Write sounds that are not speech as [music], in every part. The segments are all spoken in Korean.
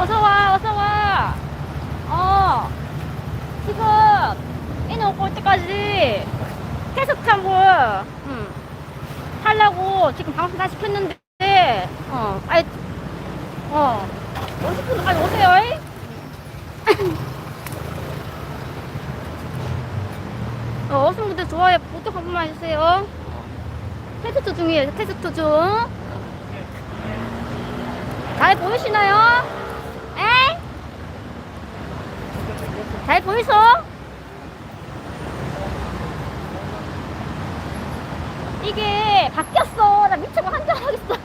어서 와, 어서 와. 어, 지금 오고 올 때까지 테스트한 걸, 음, 하려고 지금 방송 다 시켰는데, 어, 아이, 어, 50분까지 오세요, 이? 어, 어신 분들 좋아요, 구독 한 번만 해주세요. 테스트 중이에요, 테스트 중. 잘 보이시나요? 에? 잘 보이소? 이게 바뀌었어. 나 미치고 한잔하겠어.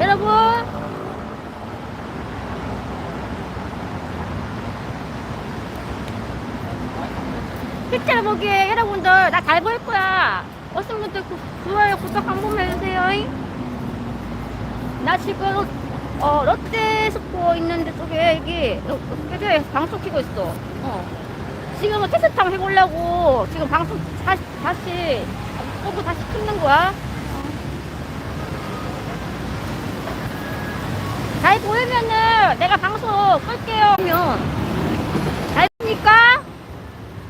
여러분. 실제로 보기에 여러분들 나 잘 보일 거야. 어떤 분들 구- 좋아요, 구독 한 번만 해주세요. 나 지금 어, 롯데 스포 있는데 쪽에 여기 여기 방송 키고 있어. 어. 지금은 테스트 한번 해보려고 지금 방송 다시 다시 보고 다시 찍는 거야. 잘 보이면은 내가 방송 끌게요. 그러면 잘 보니까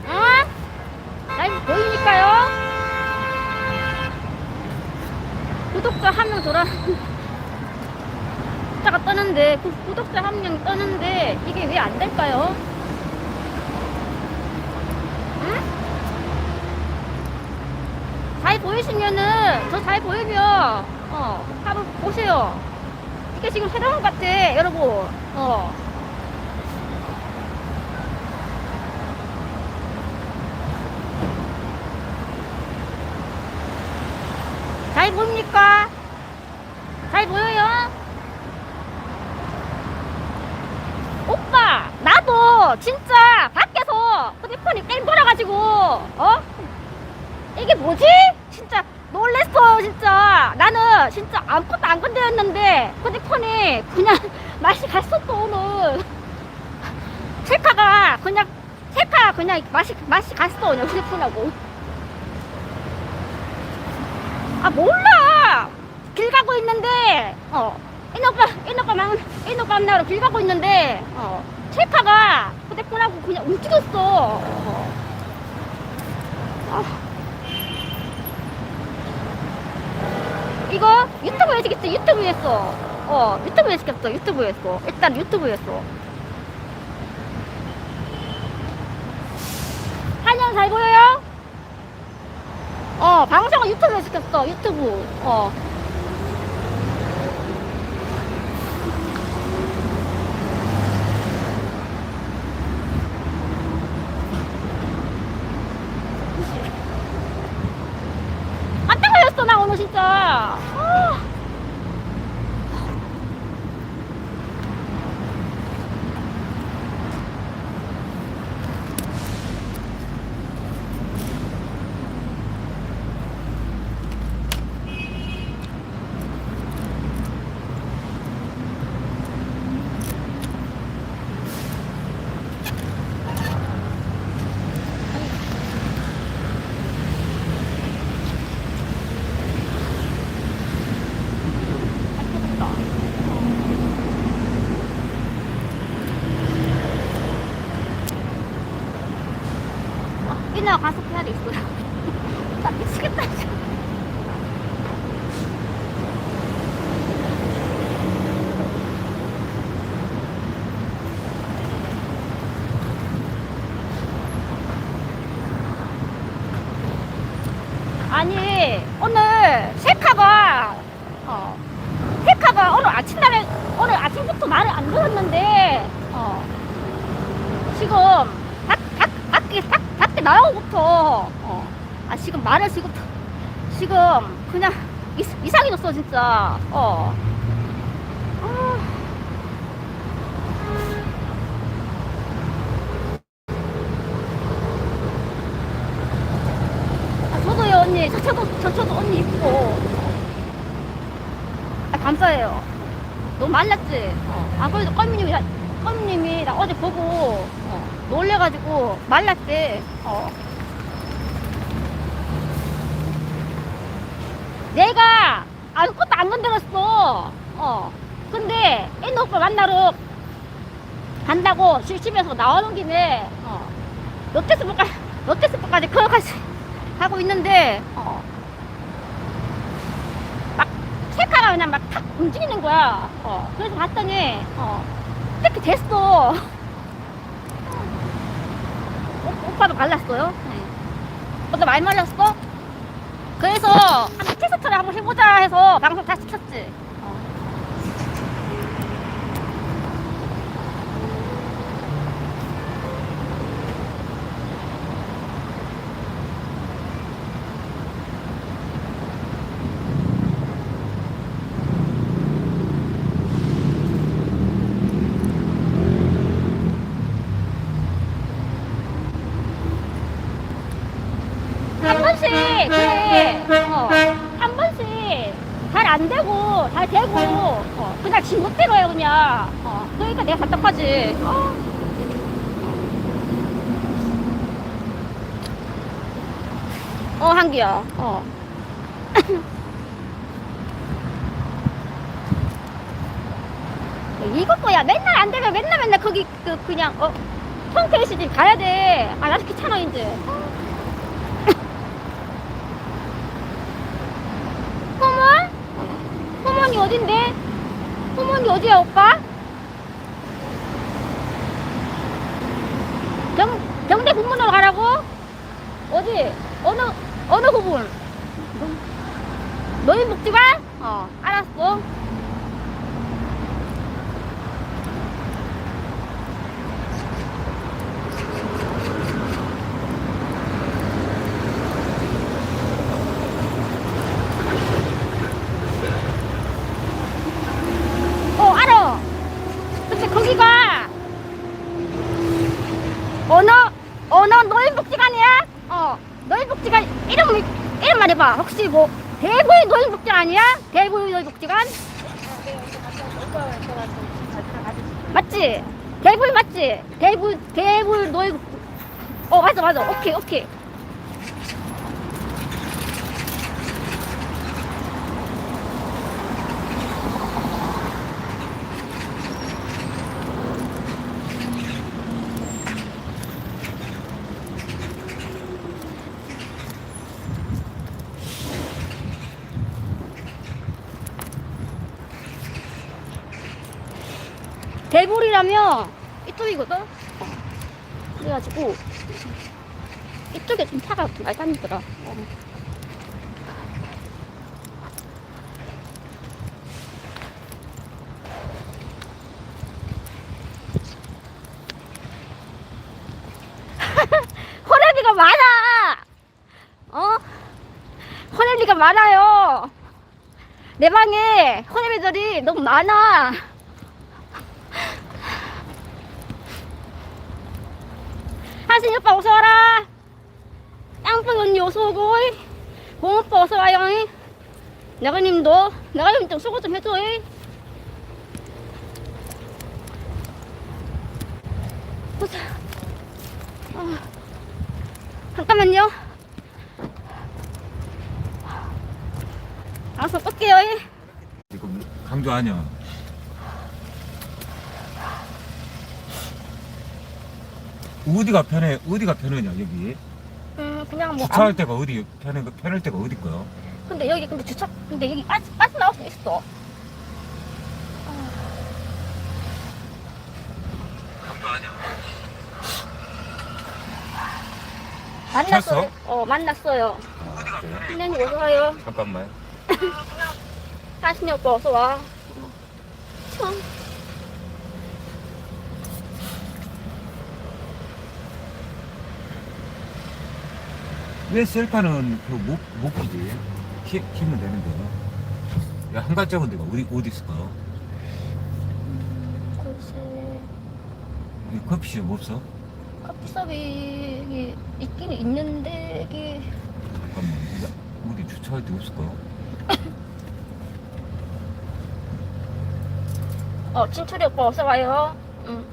어? 잘 보이니까요. 구독자 한 명 돌아. 떠는데 구- 구독자 한명 떠는데 이게 왜 안 될까요? 응? 잘 보이시면은 저 잘 보이면 어 한번 보세요. 이게 지금 새로운 것 같아 여러분. 어. 잘 보입니까? 잘 보여요? 오빠, 나도 진짜 밖에서 휴대폰이 뺑 돌아가지고, 어? 이게 뭐지? 진짜 놀랬어, 진짜. 아무것도 안 건드렸는데, 휴대폰이 그냥 [laughs] 맛이 갔어, 또 오늘. 셀카가 그냥, 셀카 그냥 맛이, 맛이 갔어, 그냥 휴대폰하고. 아 몰라 길 가고 있는데 어 이노빠 이노빠 만 이노빠 만나러 길 가고 있는데 어 셀카가 휴대폰하고 그냥 움직였어 어. 아. 이거 유튜브에 시켰어 유튜브에 했어 어 유튜브에 시켰어 유튜브에 했어 일단 유튜브에 했어 한영 잘 보여요? 어, 방송을 유튜브에 시켰어, 유튜브. 어. 깜짝 놀랐어, 나 오늘 진짜. 아. 이나 가서 해야 돼 있어. 나 미치겠다. 진짜. 아니 오늘 셀카가 어 셀카가 오늘 아침 날에 오늘 아침부터 말을 안 들었는데 어 지금 밖, 밖, 밖에 싹, 밖에 나오고부터 어, 아 지금 말을 지금 지금 그냥 이, 이상해졌어 진짜. 어. 아. 아, 저도요 언니. 저, 저도 저, 저도 언니 입고. 아, 감사해요. 너무 말랐지? 어. 아 그래도 껌님이 껌님이 나 어제 보고 어, 놀래가지고 말랐대 어. 내가 아무것도 안 건드렸어. 어. 근데 애는 오빠 만나러 간다고 집- 집에서 나오는 김에 어. 롯데스포까지 롯데스포까지 걸어가서 가고 있는데 어. 막 셀카가 그냥 막 탁 움직이는 거야. 어. 그래서 봤더니 어. 이렇게 됐어. 오- 오빠도 갈랐어요. 네. 오빠 많이 말랐어? 그래서 한번 테스트를 한번 해보자 해서 방송 다시 켰지. 어. 한 번씩 그래 어, 한 번씩 잘 안 되고 잘 되고 어, 그냥 지 못대로 해 그냥 어, 그러니까 내가 답답하지 어. 어 한기야 어. 이것도 [coughs] 야 맨날 안 되면 맨날 맨날 거기 그 그냥 어 펑크에시집 가야 돼. 아 나도 귀찮아 이제. 호몬? 호몬이 어딘데? 호몬이 어디야 오빠? 경, 경대 군문으로 가라고? 어디? 어느 어느 부분? 노인 복지관? 어 알았어 어 알아 근데 거기가 어느 어느 노인복지관이야? 어 노인복지관 이름 혹시 뭐 대구의 노인복지관 아니야? 대구의 노인복지관? 맞지? 대구 맞지? 대구 대구 노인 어 맞아 맞아 오케이 오케이 대불이라면 이쪽이거든? 어. 그래가지고 이쪽에 좀 차가 좀 많이 다니더라 [laughs] 어. 호래비가 많아 어? 호래비가 많아요 내 방에 호래비들이 너무 많아 하신 오빠 어서 와라. 땅뽕 언니 어서 오고. 공 오빠 어서 와요. 내가님도 내가님 좀 수고 좀 해줘. 보자. 아, 잠깐만요. 알아서 끌게요. 이거 강조 아니야. 어디가 편해? 어디가 편하냐 여기? 음 그냥 뭐. 주차할 아무- 때가 어디 편해? 편할 때가 어디 거야? 근데 여기 근데 주차 근데 여기 빠스 빠스 나올 수 있어. 만났어요. 쳤어? 어 만났어요. 편해? 선생님 어서 와요. 잠깐만. [laughs] 하신이 오빠 어서 와. 참. 왜 셀카는 그못 못 키지? 키, 키면 되는데. 야, 한 가짜은 데가 어디 어디 있을까? 글쎄 이 커피숍 없어? 커피숍이 있긴 있는데 이게 잠깐만. 야, 어디 주차할 데 없을까? 어 진철이 오빠 어서 와요. 응.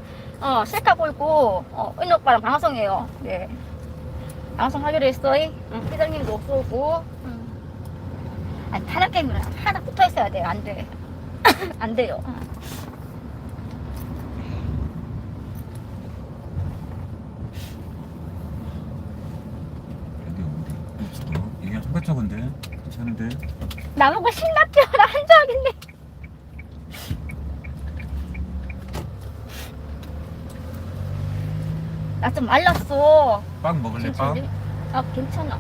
어 셀카 보이고 어 은희 오빠랑 방송해요. 네. 방송하기로 했어. 응. 회장님도 어서 오고. 응. 아니 파란 게임은 하나 붙어 있어야 돼. 안 돼. [coughs] 안 돼요. 어디? 어? 이게 한가짜건데 괜찮은데? 나보고 신났죠? 나한 줄 알겠네. 나 좀 말랐어. 빵 먹을래 빵? 아 괜찮아.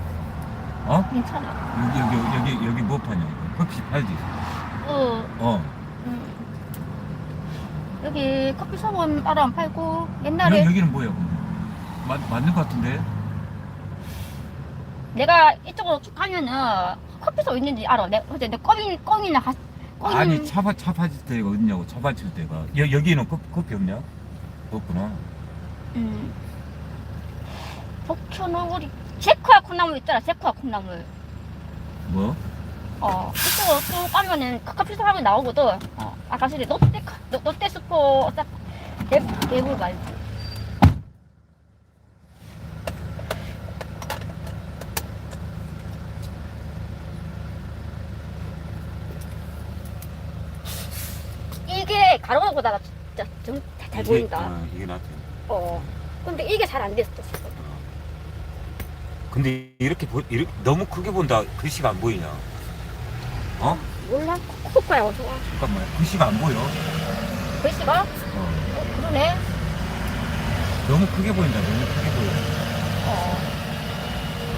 어? 괜찮아. 여기 여기 여기 여기 뭐 파냐 이거? 커피 팔지? 어. 어. 음. 여기 커피숍은 따로 안 팔고 여기, 옛날에 여기는 뭐야 근데? 맞 맞는 것 같은데? 내가 이쪽으로 쭉 가면은 커피숍 있는지 알아. 내 어제 내 껌이 껌이나 가. 껌. 아니 차파 차 파질 때가 어딨냐고 차 파질 때가 여, 여기는 커, 커피 없냐? 없구나. 음. 도쿄는 우리 제쿠아 콩나물 있더라. 제쿠아 콩나물. 뭐? 어 이쪽으로 쭉 가면은 그 커피숍 하면 나오거든. 어 아까 전에 롯데 카- 롯- 롯데 스포 딱 대, 대불 말지. 이게 가로보다가 진짜 좀잘 보인다. 아, 이게 낫지. 어. 근데 이게 잘 안 됐어. 근데 이렇게 보, 이렇게 너무 크게 본다 글씨가 안 보이냐? 어? 몰라? 코코야 어서 와. 잠깐만 글씨가 안 보여. 글씨가? 어. 어, 그러네. 너무 크게 보인다. 너무 크게 보여. 어.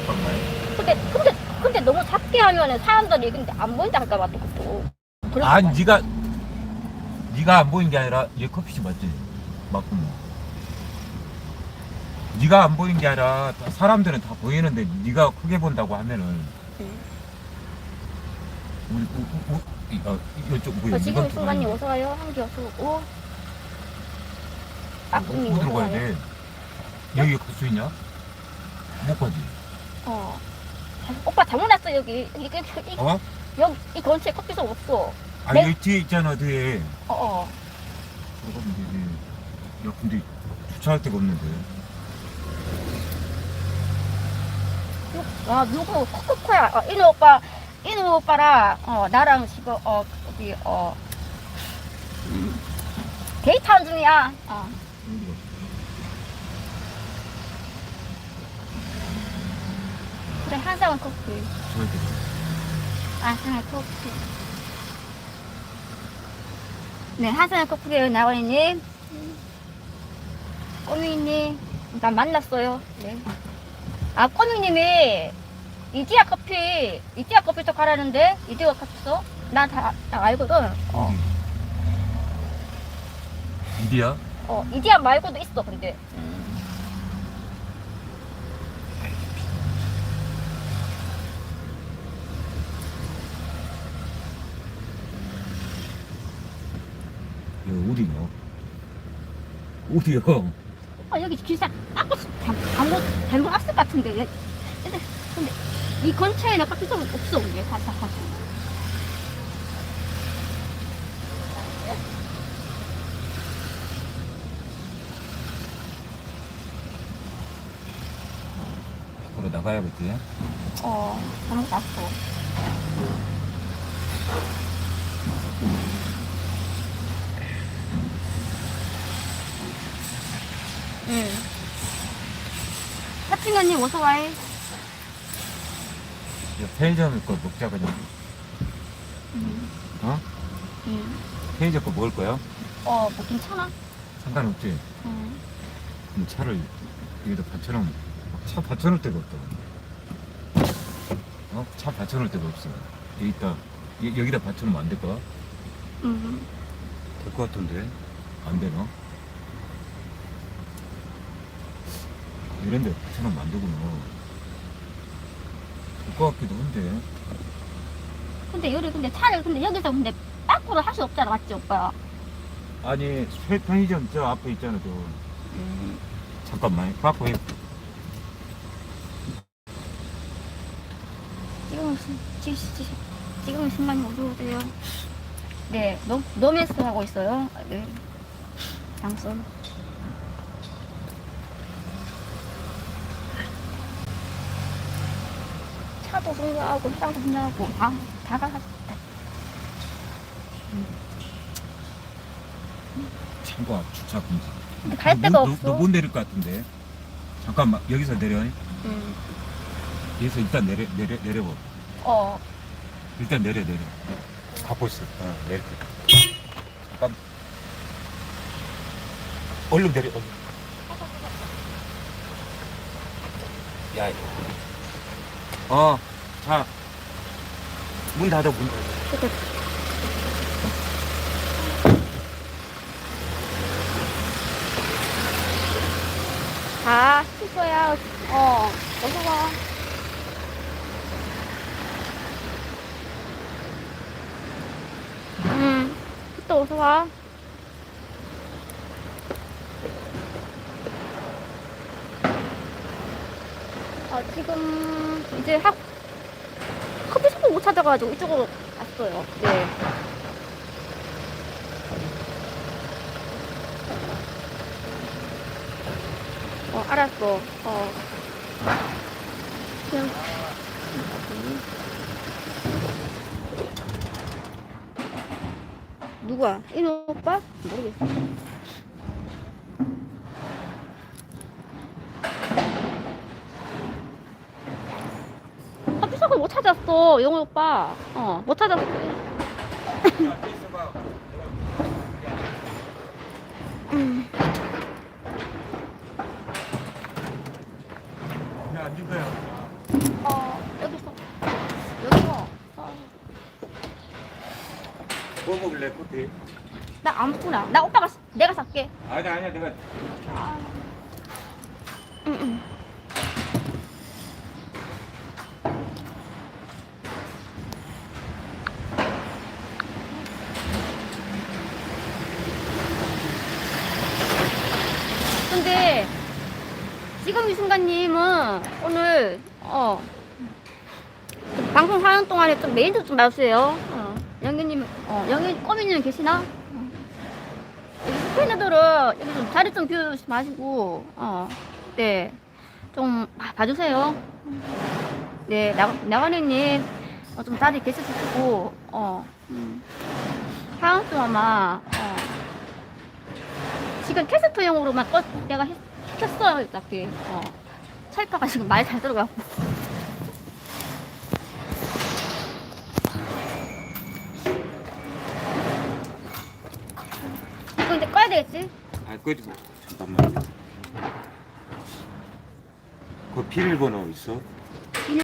잠깐만. 근데 근데 근데 너무 작게 하면은 사람들이 근데 안 보인다 할까봐 또 그것도. 아니 네가 네가 안 보인 게 아니라 얘 커피숍 맞지? 맞구나. 네가 안 보인 게 아니라 사람들은 다 보이는데 네가 크게 본다고 하면은 응. 우리 우, 우, 우, 이, 어, 이쪽 뭐야? 어, 지금 이건 순간님 또 어서 와요. 한기 어서 오고. 아, 아꿈님 어디로 어서 가야. 돼? 여기 갈 수 있냐? 못 가지. 어. 오빠 잘못 났어 여기. 여기 어? 여기 이 근처에 커피숍 없어. 아니 네? 여기 뒤에 있잖아 뒤에. 어 어. 들어가면 되지. 야 근데 주차할 데가 없는데. 누- 아 누구 코코코야. 어, 이노 오빠 이노 오빠랑 어 나랑 지금 어 어디 어 음, 데이트하는 중이야. 어. 그래 한상은 커피. 저기 돼. 한상은 커피. 네 한상은 커피예요 나원이님. 꼬미님 나 만났어요. 네. 아 꼬미님이 이디야 커피 이디야 커피숍 가라는데 이디야 커피숍 나다 다 알거든. 어. 이디야? 어 이디야 말고도 있어 근데. 여기 어디냐? 어디야? 아 여기 길상 아까 잘못 잘못 왔을 것 같은데. 얘- 근데 근데 이 근처에는 커피숍 없어 가서 가서. 밖으로 나가야겠지? 어 잘못 왔어 응 사칭언니 어서 와해 야, 편의점 거 먹자 그냥. 응. 어? 응. 편의점 거 먹을 거야? 어, 뭐 괜찮아? 상관없지? 응. 그럼 차를 여기다 받쳐놓으면 차 받쳐놓을 데가 없다. 어? 차 받쳐놓을 데가 없어. 여기 있다. 여- 여기다 받쳐놓으면 안 될까? 응. 될 것 같은데. 안 되나? 이런 데 받쳐놓으면 안 되구나. 될것 같기도 한데. 근데 여기 근데 차를 근데 여기서 근데 빠꾸를 할 수 없잖아, 맞지 오빠? 아니, 새 편의점 저 앞에 있잖아, 저. 음. 잠깐만, 빠꾸 해. 지금은 시- 지, 지, 지금은 신랑이 어디 오세요? 네, 노, 노메스 하고 있어요. 아, 네. 양손. 차도 승려하고 차도 승려하고 아 다가가. 참고 주차 금지. 근데 갈 데가 없어. 너못 내릴 것 같은데. 잠깐만 여기서 내려. 음. 여기서 일단 내려 내려 내려봐. 어. 일단 내려 내려. 갖고 있어. 어, 내릴게. 잠깐. 얼른 내려. 얼른. 야. 어. 자. 문 닫아 문. 닫아. 가. 쉴 거야. 어. 어서 와. 음. 또 어서 와. 아, 지금 이제 학 커피숍을 못 찾아가지고 이쪽으로 왔어요. 네. 어, 알았어. 어. 그냥. 누구야? 이노 오빠? 모르겠어. 커피숍을 못 찾았어, 영호 오빠. 어, 못 찾았어. 음. 야, 앉은 거야. 어. 어. 뭐 먹을래, 커피? 나 아무거나. 나 오빠가, 사- 내가 살게. 아니야, 아니야, 내가. 응, 응. 근데 지금 이 순간님은 오늘 어 방송 하는 동안에 좀 메인트 좀 봐주세요. 어, 영희님, 어, 영희 꼬미님 계시나? 어. 여기 스페인들은 여기 좀 자리 좀 비워 주지 마시고, 어, 네, 좀 봐- 봐주세요. 네, 나, 나관이님, 어, 좀 자리 계셔주시고, 어, 음. 하은 동안만, 어, 지금 캐스트용으로만 꺼, 내가 했, 켰어요, 이렇게, 어. 찰파가 지금 많이 잘 들어가고. 마. 잠깐만. 그 비밀번호 있어?